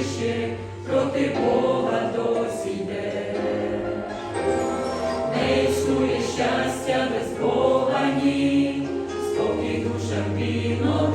ще проти Бога досі йде, не існує щастя без Бога ні, спокій душа вільно.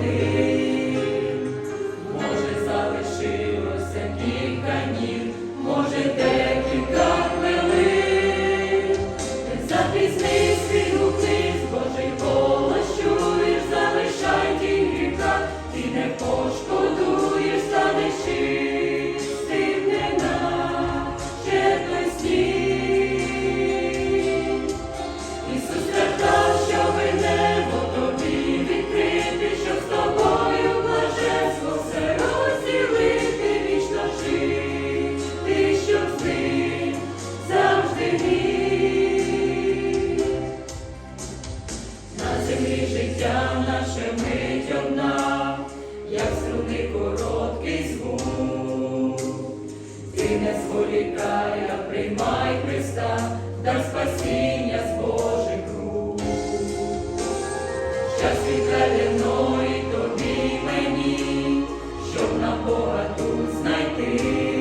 землі життя наше мить одна, як струни короткий звук, ти не зволікай, а приймай Христа, дар спасіння з Божих рук. Щас відведено тобі мені, щоб на Бога тут знайти.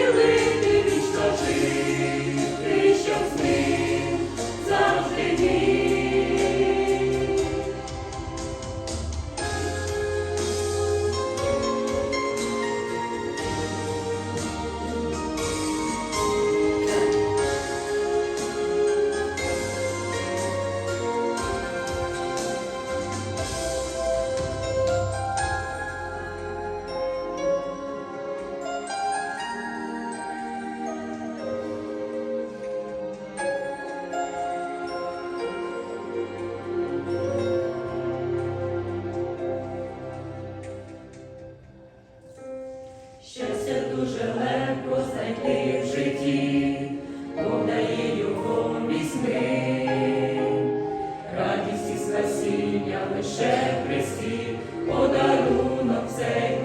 дуже легко знайти в житті, Бог дає його вісьми, радість і спасіння лише в Христі, подарунок цей.